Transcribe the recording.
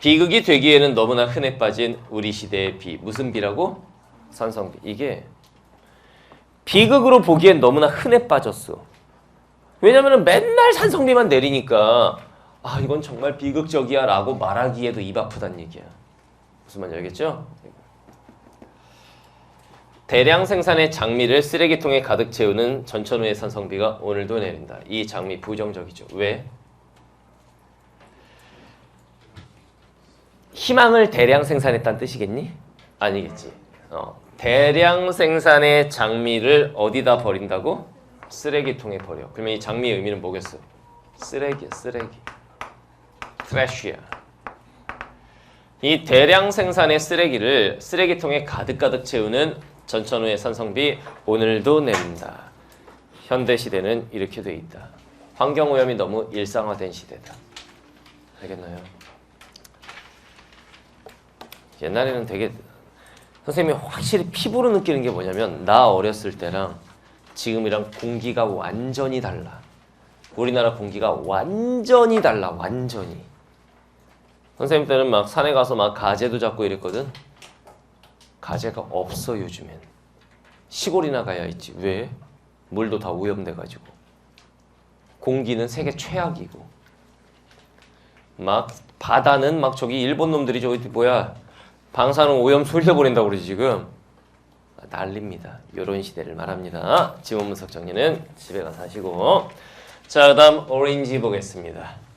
비극이 되기에는 너무나 흔해 빠진 우리 시대의 비. 무슨 비라고? 산성비. 이게 비극으로 보기엔 너무나 흔해 빠졌어. 왜냐면은 맨날 산성비만 내리니까 아 이건 정말 비극적이야 라고 말하기에도 입 아프단 얘기야. 무슨 말인지 알겠죠? 대량 생산의 장미를 쓰레기통에 가득 채우는 전천후의 산성비가 오늘도 내린다. 이 장미 부정적이죠. 왜? 희망을 대량 생산했다는 뜻이겠니? 아니겠지. 어, 대량 생산의 장미를 어디다 버린다고? 쓰레기통에 버려. 그러면 이 장미의 의미는 뭐겠어? 쓰레기야, 쓰레기. 트래쉬야. 이 대량 생산의 쓰레기를 쓰레기통에 가득가득 채우는 전천후의 산성비 오늘도 냅니다. 현대 시대는 이렇게 돼 있다. 환경 오염이 너무 일상화된 시대다. 알겠나요? 옛날에는 되게 선생님이 확실히 피부로 느끼는 게 뭐냐면 나 어렸을 때랑 지금이랑 공기가 완전히 달라. 우리나라 공기가 완전히 달라. 완전히. 선생님 때는 막 산에 가서 막 가재도 잡고 이랬거든. 가재가 없어 요즘엔. 시골이나 가야 있지. 왜? 물도 다 오염돼 가지고. 공기는 세계 최악이고. 막 바다는 막 저기 일본 놈들이 저기 뭐야 방사능 오염 쏠려보낸다고 그러지 지금 난립니다. 이런 시대를 말합니다. 지원 분석 정리는 집에 가서 하시고 자 그다음 오렌지 보겠습니다.